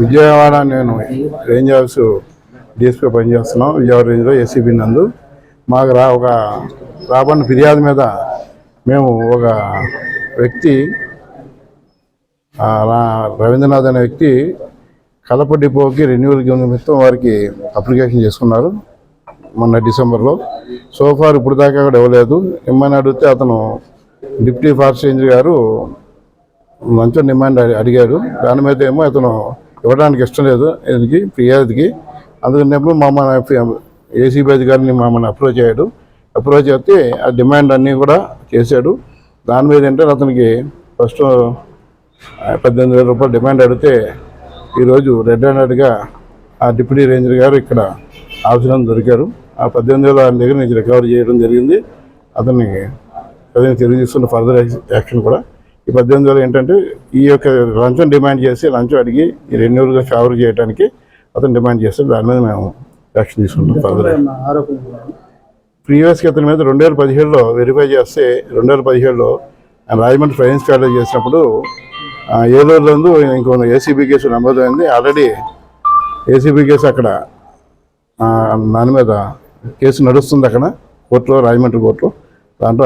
విజయవాడ నేను range house DSP పనిచేస్తున్నాం. విజయవాడ రేంజ్లో ఏసీబీ నందు. మాకు రా ఒక రాబడిన ఫిర్యాదు మీద మేము ఒక వ్యక్తి రవీంద్రనాథ్ అనే వ్యక్తి కలప డిపోకి రెన్యువల్ నిమిత్తం వారికి అప్లికేషన్ చేసుకున్నారు మొన్న డిసెంబర్లో. సోఫార్ ఇప్పుడు దాకా కూడా ఇవ్వలేదు ఇమ్మని అడిగితే అతను డిప్యూటీ ఫారెస్ట్ రేంజర్ గారు మంచి డిమాండ్ అడిగాడు దాని మీద ఏమో అతను ఇవ్వడానికి ఇష్టం లేదు. దీనికి ఫిర్యాదుకి అందుకున్నప్పుడు మమ్మల్ని ఏసీబీ అధికారిని మమ్మల్ని అప్రోచ్ అయ్యాడు అప్రోచ్ చేస్తే ఆ డిమాండ్ అన్నీ కూడా చేశాడు. దాని మీద ఏంటంటే అతనికి ఫస్ట్ పద్దెనిమిది వేల రూపాయలు డిమాండ్ అడిగితే ఈరోజు రెడ్ హ్యాండెడ్గా ఆ డిప్యూటీ రేంజర్ గారు ఇక్కడ ఆఫీసులో దొరికారు. ఆ పద్దెనిమిది వేల ఆయన దగ్గర నుంచి రికవరీ చేయడం జరిగింది. అతనికి అతను తెలియజేస్తున్న ఫర్దర్ యాక్షన్ కూడా. ఈ పద్దెనిమిది వేలు ఏంటంటే ఈ యొక్క లంచం డిమాండ్ చేసి లంచం అడిగి ఈ రెన్యూవల్గా ఫేవర్ చేయడానికి అతను డిమాండ్ చేస్తే దాని మీద మేము యాక్షన్ తీసుకుంటాం ఫర్దర్. ప్రీవియస్గా అతని మీద రెండు వేల పదిహేడులో వెరిఫై చేస్తే రెండు వేల పదిహేడులో ఆయన రాజమండ్రి ఫైనాన్స్ కాలేజ్ చేసినప్పుడు ఆ, ఏలూరులో ఇంకో ఏసీబీ కేసు నమోదైంది. ఆల్రెడీ ఏసీబీ కేసు అక్కడ దాని మీద కేసు నడుస్తుంది అక్కడ కోర్టులో రాజమండ్రి కోర్టులో. దాంట్లో